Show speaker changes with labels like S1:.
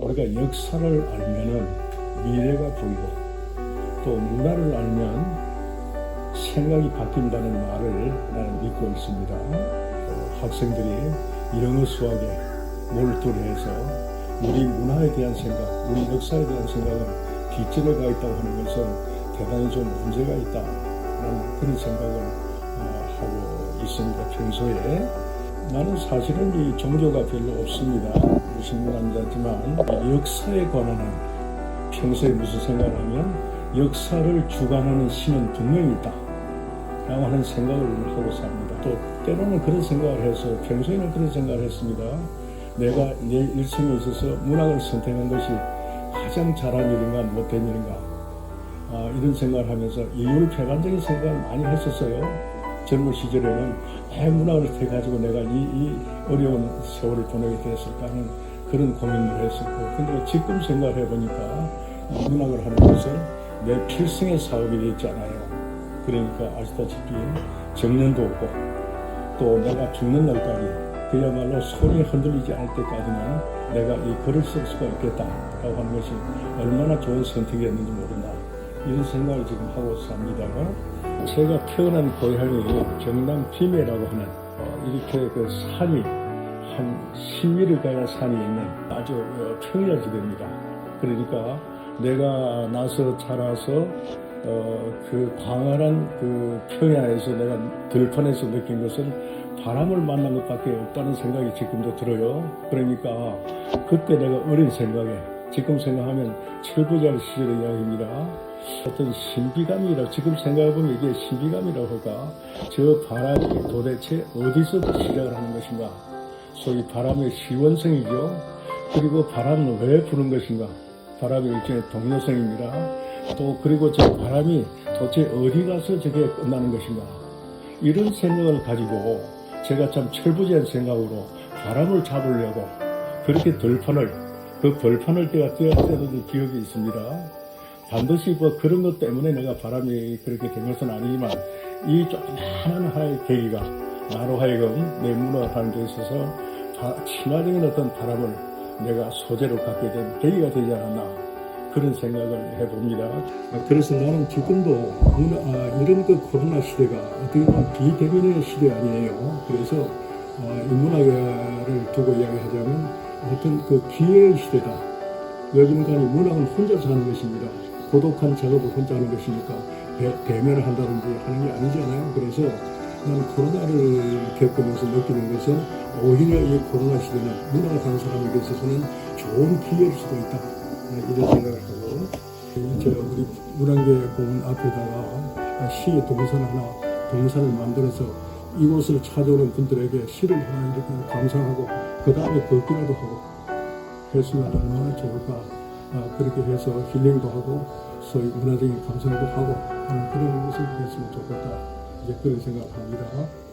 S1: 우리가 역사를 알면은 미래가 보이고 또 문화를 알면 생각이 바뀐다는 말을 나는 믿고 있습니다. 어, 학생들이 영어 수학에 몰두해서 우리 문화에 대한 생각, 우리 역사에 대한 생각은 뒷전에 가 있다고 하는 것은 대단히 좀 문제가 있다는 그런 생각을 어, 하고 있습니다. 평소에 나는 사실은 이 종교가 별로 없습니다. 무신론자지만 역사에 관한 평소에 무슨 생각을 하면 역사를 주관하는 신은 분명히 있다. 라고 하는 생각을 하고 삽니다. 또 때로는 그런 생각을 해서 평소에는 그런 생각을 했습니다. 내가 내 일생에 있어서 문학을 선택한 것이 가장 잘한 일인가 못된 일인가 아, 이런 생각을 하면서 이율폐반적인 생각을 많이 했었어요. 젊은 시절에는 왜 문학을 해가지고 내가 이, 이 어려운 세월을 보내게 되었을까 하는 그런 고민을 했었고 근데 지금 생각을 해보니까 이 문학을 하는 것은 내 필승의 사업이 되지 않아요. 그러니까 아시다시피 정년도 없고 또 내가 죽는 날까지 그야말로 손이 흔들리지 않을 때까지는 내가 이 글을 쓸 수가 있겠다라고 하는 것이 얼마나 좋은 선택이었는지 모른다. 이런 생각을 지금 하고 삽니다. 제가 태어난 고향이 경남 김해라고 하는 어, 이렇게 그 산이 한 10미를 가야 산이 있는 아주 어, 평야지대입니다. 그러니까 내가 나서 자라서 어, 그 광활한 그 평야에서 내가 들판에서 느낀 것은 바람을 만난 것밖에 없다는 생각이 지금도 들어요. 그러니까 그때 내가 어린 생각에 지금 생각하면 철부자 시절의 이야기입니다. 어떤 신비감이라 지금 생각해보면 이게 신비감이라고 할까 저 바람이 도대체 어디서 시작을 하는 것인가 소위 바람의 시원성이죠. 그리고 바람은 왜 부는 것인가 바람의 일종의 동료성입니다. 또 그리고 저 바람이 도대체 어디 가서 저게 끝나는 것인가 이런 생각을 가지고 제가 참 철부지한 생각으로 바람을 잡으려고 그렇게 들판을 그 벌판을 때가 뛰었던 기억이 있습니다. 반드시 뭐 그런 것 때문에 내가 바람이 그렇게 된 것은 아니지만 이 조그마한 하나의 계기가 나로 하여금 내 하는 데 있어서 바- 친화적인 어떤 바람을 내가 소재로 갖게 된 계기가 되지 않았나 그런 생각을 해봅니다. 그래서 나는 지금도 문화, 아, 이런 그 코로나 시대가 어떻게 보면 비대면의 시대 아니에요. 그래서 어, 이 문화를 두고 이야기하자면 어떤 그 기회의 시대다. 요즘까지 문학은 혼자서 하는 것입니다. 고독한 작업을 혼자 하는 것이니까 대, 대면을 한다든지 하는 게 아니잖아요. 그래서 나는 코로나를 겪으면서 느끼는 것은 오히려 이 코로나 시대는 문학을 하는 사람에게 있어서는 좋은 기회일 수도 있다. 이런 생각을 하고 저 우리 문학계 공원 앞에다가 시 동산 하나 동산을 만들어서 이곳을 찾아오는 분들에게 시를 하나 이렇게 감상하고 그 다음에 걷기라도 하고 했으면 얼마나 좋을까 아, 그렇게 해서 힐링도 하고 소위 문화적인 감상도 하고 하는 그런 모습이 됐으면 좋겠다 이제 그런 생각을 합니다.